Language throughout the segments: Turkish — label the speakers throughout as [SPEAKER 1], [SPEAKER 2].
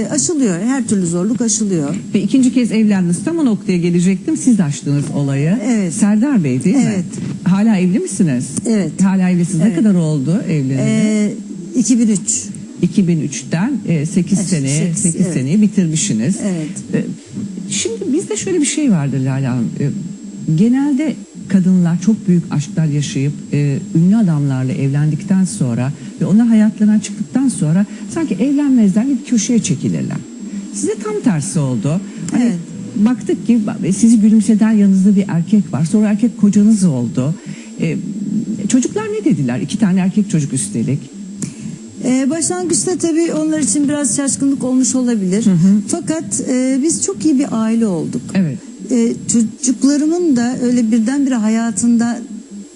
[SPEAKER 1] E, aşılıyor. Her türlü zorluk aşılıyor.
[SPEAKER 2] Ve ikinci kez evlendiniz. Tam o noktaya gelecektim. Siz de açtınız olayı.
[SPEAKER 1] Evet.
[SPEAKER 2] Serdar Bey değil mi?
[SPEAKER 1] Evet.
[SPEAKER 2] Hala evli misiniz?
[SPEAKER 1] Evet.
[SPEAKER 2] Hala evlisiniz. Ne
[SPEAKER 1] Evet.
[SPEAKER 2] kadar oldu evleneli?
[SPEAKER 1] E, 2003.
[SPEAKER 2] 2003'ten 8
[SPEAKER 1] Evet,
[SPEAKER 2] sene,
[SPEAKER 1] sekiz,
[SPEAKER 2] 8
[SPEAKER 1] evet.
[SPEAKER 2] seneyi bitirmişsiniz.
[SPEAKER 1] Evet.
[SPEAKER 2] E, Şimdi bizde şöyle bir şey vardır Lala Hanım. E, Genelde kadınlar çok büyük aşklar yaşayıp e, ünlü adamlarla evlendikten sonra ve onlar hayatlarından çıktıktan sonra sanki evlenmezler bir köşeye çekilirler. Size tam tersi oldu. Hani
[SPEAKER 1] Evet.
[SPEAKER 2] Baktık ki ba- sizi gülümseden yanınızda bir erkek var. Sonra erkek kocanız oldu. E, çocuklar ne dediler? İki tane erkek çocuk üstelik.
[SPEAKER 1] Ee, başlangıçta tabii onlar için biraz şaşkınlık olmuş olabilir. Fakat e, biz çok iyi bir aile olduk.
[SPEAKER 2] Evet.
[SPEAKER 1] Ee, çocuklarımın da öyle birdenbire hayatında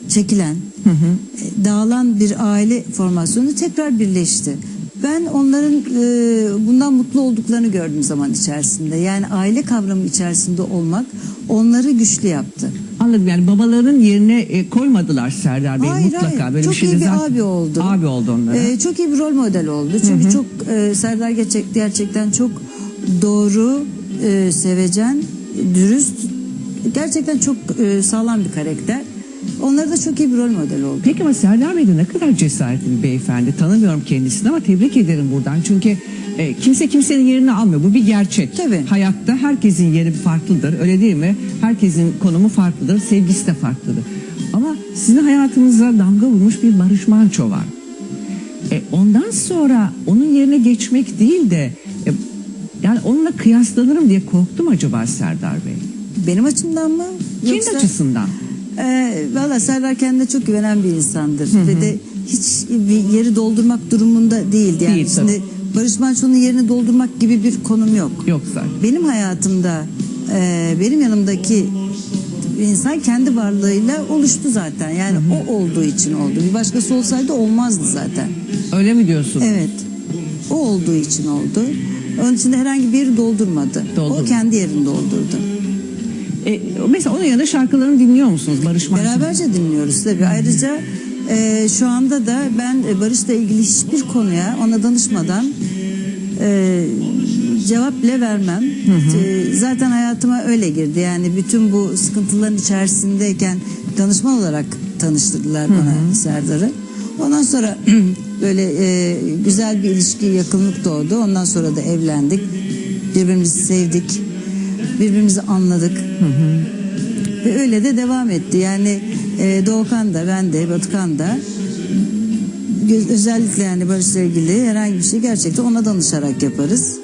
[SPEAKER 1] çekilen, e, dağılan bir aile formasyonu tekrar birleşti. Ben onların e, bundan mutlu olduklarını gördüm zaman içerisinde. Yani aile kavramı içerisinde olmak onları güçlü yaptı.
[SPEAKER 2] Anladım yani babaların yerine e, koymadılar Serdar Bey
[SPEAKER 1] Hayır,
[SPEAKER 2] mutlaka.
[SPEAKER 1] hayır.
[SPEAKER 2] Böyle
[SPEAKER 1] çok
[SPEAKER 2] bir şey
[SPEAKER 1] iyi bir
[SPEAKER 2] zaten-
[SPEAKER 1] abi oldu.
[SPEAKER 2] Abi oldu onlara.
[SPEAKER 1] Ee, çok iyi bir rol model oldu. Çünkü çok e, Serdar gerçek, gerçekten çok doğru, e, sevecen, dürüst, gerçekten çok e, sağlam bir karakter. Onlara da çok iyi bir rol model oldu.
[SPEAKER 2] Peki ama Serdar Bey de ne kadar cesaretli bir beyefendi. Tanımıyorum kendisini ama tebrik ederim buradan. Çünkü e, kimse kimsenin yerini almıyor. Bu bir gerçek.
[SPEAKER 1] Tabii.
[SPEAKER 2] Hayatta herkesin yeri farklıdır. Öyle değil mi? Herkesin konumu farklıdır. Sevgisi de farklıdır. Ama sizin hayatınıza damga vurmuş bir Barış Manço var. E, ondan sonra onun yerine geçmek değil de yani onunla kıyaslanırım diye korktum acaba Serdar Bey.
[SPEAKER 1] Benim açımdan mı?
[SPEAKER 2] Kendi
[SPEAKER 1] Yoksa-
[SPEAKER 2] açısından.
[SPEAKER 1] Ee, Valla Serdar kendine çok güvenen bir insandır. Ve de hiç bir yeri doldurmak durumunda değildi. Yani
[SPEAKER 2] Değil, tabii.
[SPEAKER 1] şimdi Barış Manço'nun yerini doldurmak gibi bir konum yok.
[SPEAKER 2] Yoksa.
[SPEAKER 1] Benim hayatımda e, benim yanımdaki insan kendi varlığıyla oluştu zaten. Yani o olduğu için oldu. Bir başkası olsaydı olmazdı zaten.
[SPEAKER 2] Öyle mi diyorsunuz?
[SPEAKER 1] Evet. O olduğu için oldu. Onun için de herhangi bir yeri doldurmadı.
[SPEAKER 2] Doldurmadı.
[SPEAKER 1] O kendi yerini doldurdu.
[SPEAKER 2] E, mesela onun yanında şarkılarını dinliyor musunuz Barış Manço?
[SPEAKER 1] Beraberce dinliyoruz tabii. Ayrıca e, şu anda da ben e, Barış'la ilgili hiçbir konuya ona danışmadan e, cevap bile vermem. E, zaten hayatıma öyle girdi. Yani bütün bu sıkıntıların içerisindeyken danışman olarak tanıştırdılar bana Serdar'ı. Ondan sonra böyle e, güzel bir ilişki, yakınlık doğdu. Ondan sonra da evlendik. Birbirimizi sevdik. Birbirimizi anladık. Ve öyle de devam etti. Yani e, Doğukan da ben de Batıkan da özellikle yani Barış'la ilgili herhangi bir şey gerçekten ona danışarak yaparız.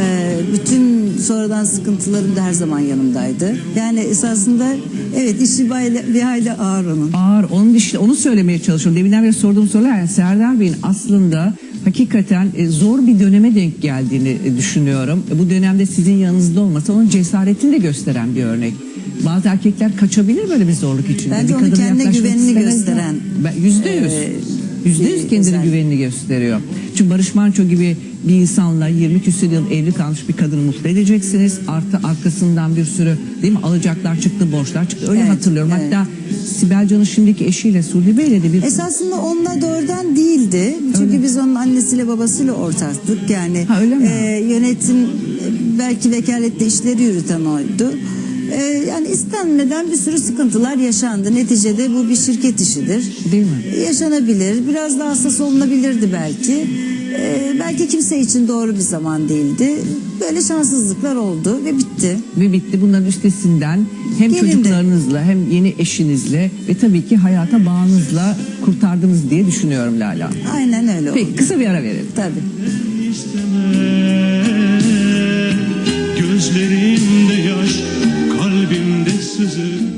[SPEAKER 1] E, bütün sonradan sıkıntılarım da her zaman yanımdaydı. Yani esasında evet işi bir, bir hayli ağır onun.
[SPEAKER 2] Ağır. Onun işte onu söylemeye çalışıyorum. Deminden beri sorduğum sorular yani Serdar Bey'in aslında hakikaten e, zor bir döneme denk geldiğini e, düşünüyorum. E, Bu dönemde sizin yanınızda olması onun cesaretini de gösteren bir örnek. Bazı erkekler kaçabilir böyle bir zorluk içinde.
[SPEAKER 1] Bence
[SPEAKER 2] bir
[SPEAKER 1] onu kendine güvenini gösteren,
[SPEAKER 2] Yüzde yüz. Yüzde yüz
[SPEAKER 1] özellik.
[SPEAKER 2] güvenini gösteriyor. Çünkü Barış Manço gibi bir insanla 20 küsur yıl evli kalmış bir kadını mutlu edeceksiniz. Artı arkasından bir sürü değil mi alacaklar çıktı, borçlar çıktı. Öyle
[SPEAKER 1] Evet,
[SPEAKER 2] hatırlıyorum.
[SPEAKER 1] evet.
[SPEAKER 2] Hatta Sibel Can'ın şimdiki eşiyle Sulhi Bey'le de bir
[SPEAKER 1] Esasında onunla doğrudan değildi. Çünkü biz onun annesiyle babasıyla ortaktık. Yani
[SPEAKER 2] Ha, öyle mi?
[SPEAKER 1] e, yönetim e, belki vekalette işleri yürüten oydu. E, yani istenmeden bir sürü sıkıntılar yaşandı. Neticede bu bir şirket işidir.
[SPEAKER 2] Değil mi?
[SPEAKER 1] Yaşanabilir. Biraz daha hassas olunabilirdi belki. E, belki kimse için doğru bir zaman değildi. Böyle şanssızlıklar oldu ve bitti.
[SPEAKER 2] ve bitti. Bunların üstesinden hem
[SPEAKER 1] Gelindi.
[SPEAKER 2] çocuklarınızla hem yeni eşinizle ve tabii ki hayata bağınızla kurtardınız diye düşünüyorum Lala.
[SPEAKER 1] Aynen öyle oldu.
[SPEAKER 2] Peki kısa bir ara verelim.
[SPEAKER 1] Tabii.
[SPEAKER 3] Gözlerimde sızı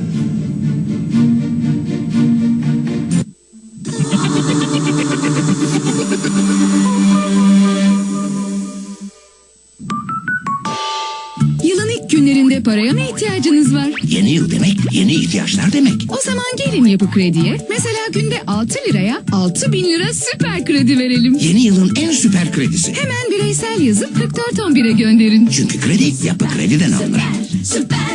[SPEAKER 4] Yılın ilk günlerinde paraya mı ihtiyacınız var?
[SPEAKER 5] Yeni yıl demek yeni ihtiyaçlar demek.
[SPEAKER 4] O zaman gelin Yapı Kredi'ye. Mesela günde 6 liraya 6 bin lira süper kredi verelim.
[SPEAKER 5] Yeni yılın en süper kredisi.
[SPEAKER 4] Hemen bireysel yazıp 4411'e gönderin.
[SPEAKER 5] Çünkü kredi yapı krediden alınır.
[SPEAKER 4] Süper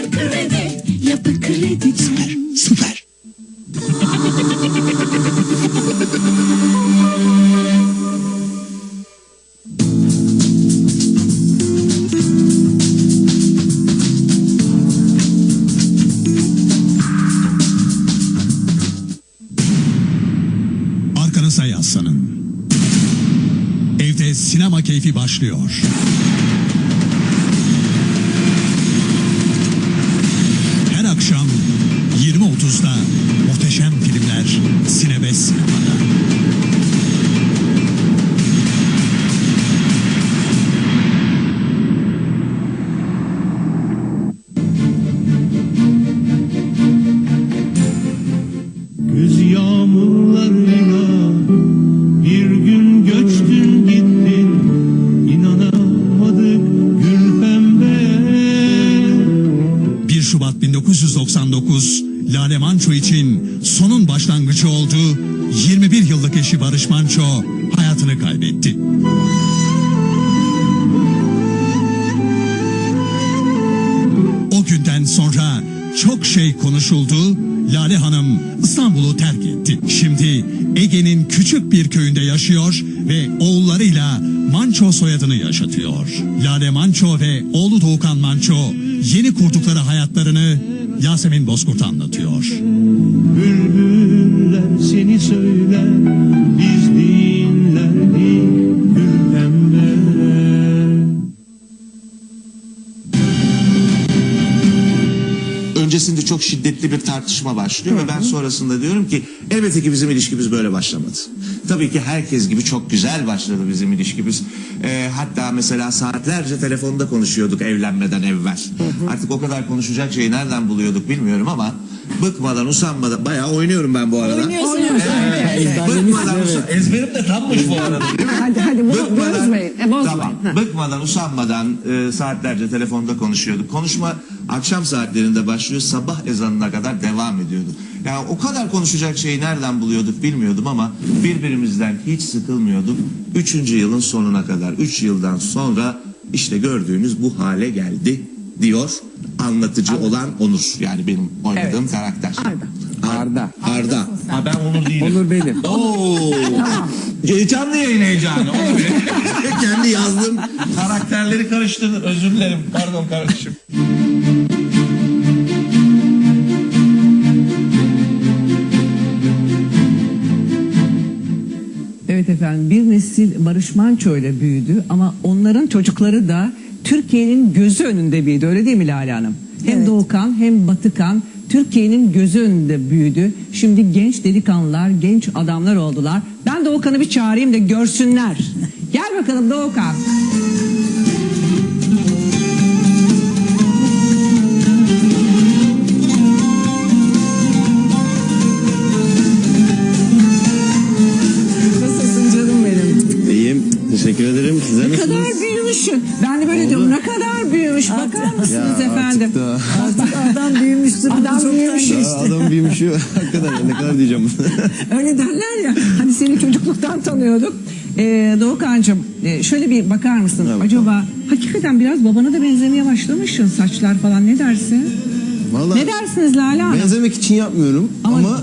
[SPEAKER 4] Kredi. Sıfır. Sıfır.
[SPEAKER 5] Arkana say.
[SPEAKER 6] Evde sinema keyfi başlıyor. Eşi Barış Manço hayatını kaybetti. O günden sonra çok şey konuşuldu. Lale Hanım İstanbul'u terk etti. Şimdi Ege'nin küçük bir köyünde yaşıyor ve oğullarıyla Manço soyadını yaşatıyor. Lale Manço ve oğlu Doğukan Manço yeni kurdukları hayatlarını Yasemin Bozkurt anlatıyor.
[SPEAKER 3] Bülbüller seni söyler
[SPEAKER 7] çok şiddetli bir tartışma başlıyor ve ben sonrasında diyorum ki elbette ki bizim ilişkimiz böyle başlamadı. Tabii ki herkes gibi çok güzel başladı bizim ilişkimiz. Ee, hatta mesela saatlerce telefonda konuşuyorduk evlenmeden evvel. Artık o kadar konuşacak şeyi nereden buluyorduk bilmiyorum ama bıkmadan usanmadan bayağı oynuyorum ben bu arada. Evet, bıkmadan usan- ezberim de tammış bu arada?
[SPEAKER 2] Hadi hadi bunu
[SPEAKER 7] Bıkmadan-
[SPEAKER 2] bozmayın. E, bozmayın.
[SPEAKER 7] Tamam.
[SPEAKER 2] Ha.
[SPEAKER 7] Bıkmadan, usanmadan e, saatlerce telefonda konuşuyorduk. Konuşma akşam saatlerinde başlıyor, sabah ezanına kadar devam ediyordu. Yani o kadar konuşacak şeyi nereden buluyorduk bilmiyordum ama birbirimizden hiç sıkılmıyorduk. Üçüncü yılın sonuna kadar, üç yıldan sonra işte gördüğünüz bu hale geldi diyor anlatıcı olan Onur. Yani benim oynadığım
[SPEAKER 2] Evet.
[SPEAKER 7] karakter.
[SPEAKER 2] Arda.
[SPEAKER 7] Arda. Arda.
[SPEAKER 3] Ha ben Onur değilim.
[SPEAKER 2] Onur benim.
[SPEAKER 7] Oo.
[SPEAKER 3] Canlı yayın heyecanı. Onur.
[SPEAKER 7] Kendi yazdığım
[SPEAKER 3] Karakterleri karıştırdın. Özür dilerim. Pardon kardeşim.
[SPEAKER 2] Evet efendim bir nesil Barış Manço ile büyüdü ama onların çocukları da Türkiye'nin gözü önünde büyüdü öyle değil mi Lale Hanım? Hem
[SPEAKER 1] Evet.
[SPEAKER 2] Doğukan hem Batıkan Türkiye'nin gözü önünde büyüdü. Şimdi genç delikanlılar, genç adamlar oldular. Ben Doğukan'ı bir çağırayım da görsünler. Gel bakalım Doğukan. Büyümüşsün. Ben de böyle diyorum ne kadar büyümüş. Bakar mısınız
[SPEAKER 8] Ya
[SPEAKER 2] efendim?
[SPEAKER 8] artık da-
[SPEAKER 1] Artık adam büyümüştür.
[SPEAKER 2] Adam büyümüş.
[SPEAKER 8] Aa, adam büyümüş. Hakikaten ne kadar diyeceğim.
[SPEAKER 2] Öyle derler ya. Hani seni çocukluktan tanıyorduk. Ee, Doğukan'cığım e, şöyle bir bakar mısın?
[SPEAKER 8] Evet.
[SPEAKER 2] Acaba hakikaten biraz babana da benzemeye başlamışsın. Saçlar falan ne dersin?
[SPEAKER 8] Vallahi
[SPEAKER 2] Ne dersiniz Lale Hanım?
[SPEAKER 8] benzemek için yapmıyorum
[SPEAKER 2] Ama-
[SPEAKER 8] ama,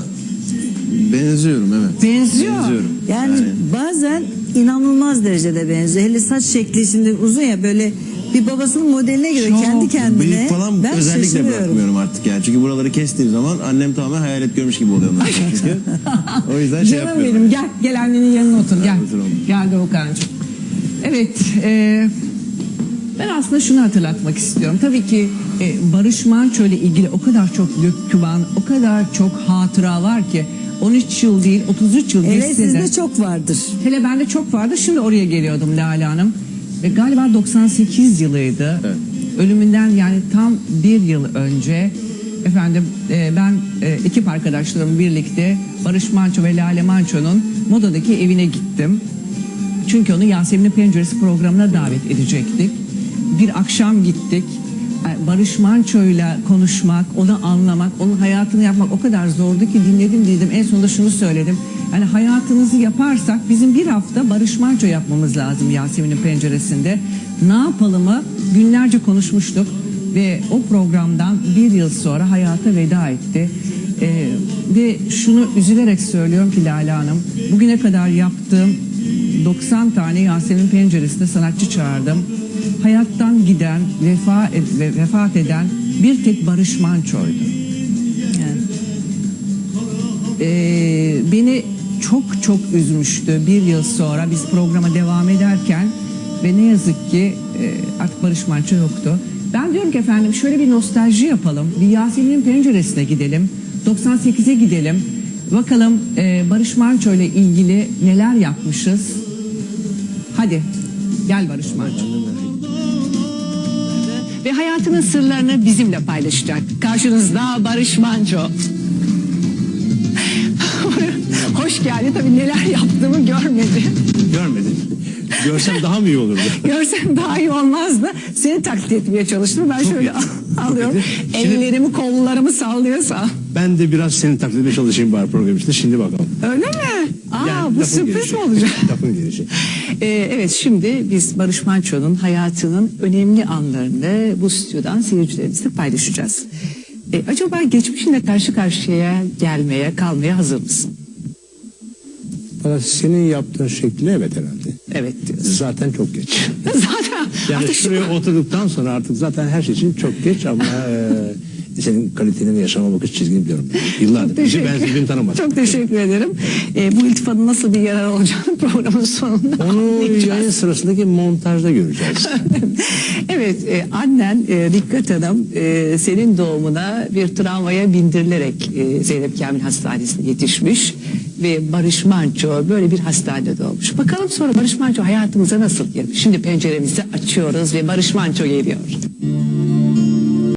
[SPEAKER 8] benziyorum evet.
[SPEAKER 2] Benziyor.
[SPEAKER 8] Benziyorum.
[SPEAKER 1] Yani, bazen inanılmaz derecede benziyor. Hele saç şekli şimdi uzun ya böyle bir babasının modeline göre
[SPEAKER 2] Çok.
[SPEAKER 1] kendi kendine.
[SPEAKER 8] Bıyık falan
[SPEAKER 1] ben
[SPEAKER 8] özellikle bırakmıyorum artık yani. Çünkü buraları kestiğim zaman annem tamamen hayalet görmüş gibi oluyor çünkü. O yüzden şey
[SPEAKER 2] Canım
[SPEAKER 8] yapıyorum.
[SPEAKER 2] benim gel gel annenin yanına otur gel.
[SPEAKER 8] oturalım.
[SPEAKER 2] Gel Doğukan'cığım. Evet e, ben aslında şunu hatırlatmak istiyorum. Tabii ki e, Barış Manço ile ilgili o kadar çok döküman, o kadar çok hatıra var ki 13 yıl değil 33 yıl
[SPEAKER 1] Hele
[SPEAKER 2] geçse de.
[SPEAKER 1] sizde çok vardır.
[SPEAKER 2] Hele bende çok vardı. Şimdi oraya geliyordum Lale Hanım. Ve galiba 98 yılıydı.
[SPEAKER 8] Evet.
[SPEAKER 2] Ölümünden yani tam bir yıl önce efendim e, ben e, ekip arkadaşlarım birlikte Barış Manço ve Lale Manço'nun Moda'daki evine gittim. Çünkü onu Yasemin'in Penceresi programına davet edecektik. Bir akşam gittik. E, Barış Manço'yla konuşmak, onu anlamak, onun hayatını yapmak o kadar zordu ki dinledim dedim. En sonunda şunu söyledim. Yani hayatınızı yaparsak bizim bir hafta Barış Manço yapmamız lazım Yasemin'in penceresinde. Ne yapalımı günlerce konuşmuştuk ve o programdan bir yıl sonra hayata veda etti. Ee, ve şunu üzülerek söylüyorum ki Lale Hanım, bugüne kadar yaptığım 90 tane Yasemin penceresinde sanatçı çağırdım. Hayattan giden, vefa ve vefat eden bir tek Barış Manço'ydu. Ee, beni çok çok üzmüştü bir yıl sonra biz programa devam ederken
[SPEAKER 8] ve ne yazık ki e, artık Barış Manço yoktu. Ben diyorum ki efendim şöyle bir nostalji yapalım. Bir Yasemin'in penceresine gidelim. 98'e gidelim. Bakalım e, Barış Manço ile ilgili neler yapmışız. Hadi gel Barış Manço.
[SPEAKER 2] ve hayatının sırlarını bizimle paylaşacak. Karşınızda Barış Manço. Hoş geldi. Tabii neler yaptığımı görmedi.
[SPEAKER 9] Görmedim. Görsem daha mı iyi olurdu?
[SPEAKER 2] Görsem daha iyi olmazdı. Seni taklit etmeye çalıştım. Ben şöyle
[SPEAKER 9] iyi. Çok
[SPEAKER 2] alıyorum.
[SPEAKER 9] iyi. Şimdi-
[SPEAKER 2] Ellerimi kollarımı sallıyorsa.
[SPEAKER 9] Ben de biraz seni taklit etmeye çalışayım bari program içinde. Şimdi bakalım.
[SPEAKER 2] Öyle mi? Aa
[SPEAKER 9] Yani
[SPEAKER 2] bu
[SPEAKER 9] lafın
[SPEAKER 2] sürpriz
[SPEAKER 9] gelişi.
[SPEAKER 2] mi olacak?
[SPEAKER 9] Lafın gelişi.
[SPEAKER 2] Ee, evet şimdi biz Barış Manço'nun hayatının önemli anlarını bu stüdyodan seyircilerimizle paylaşacağız. Ee, acaba geçmişinle karşı karşıya gelmeye, kalmaya hazır mısın?
[SPEAKER 10] Valla senin yaptığın şekli evet herhalde.
[SPEAKER 2] Evet diyorsun.
[SPEAKER 10] Zaten çok geç.
[SPEAKER 2] Zaten
[SPEAKER 10] Yani
[SPEAKER 2] artık şu-
[SPEAKER 10] şuraya oturduktan sonra artık zaten her şey için çok geç ama e, senin kaliteni ve yaşama bakış çizgini biliyorum. Yıllardır. Bizi
[SPEAKER 2] Teşekkür-
[SPEAKER 10] ben birbirini tanımadım.
[SPEAKER 2] Çok teşekkür ederim. Ee, bu iltifatın nasıl bir yarar olacağını programın sonunda
[SPEAKER 10] Onu yayın sırasındaki montajda göreceğiz.
[SPEAKER 2] evet, e, annen e, Dikkat Hanım e, senin doğumuna bir tramvaya bindirilerek e, Zeynep Kamil Hastanesi'ne yetişmiş ve Barış Manço böyle bir hastanede doğmuş. Bakalım sonra Barış Manço hayatımıza nasıl girmiş? Şimdi penceremizi açıyoruz ve Barış Manço geliyor.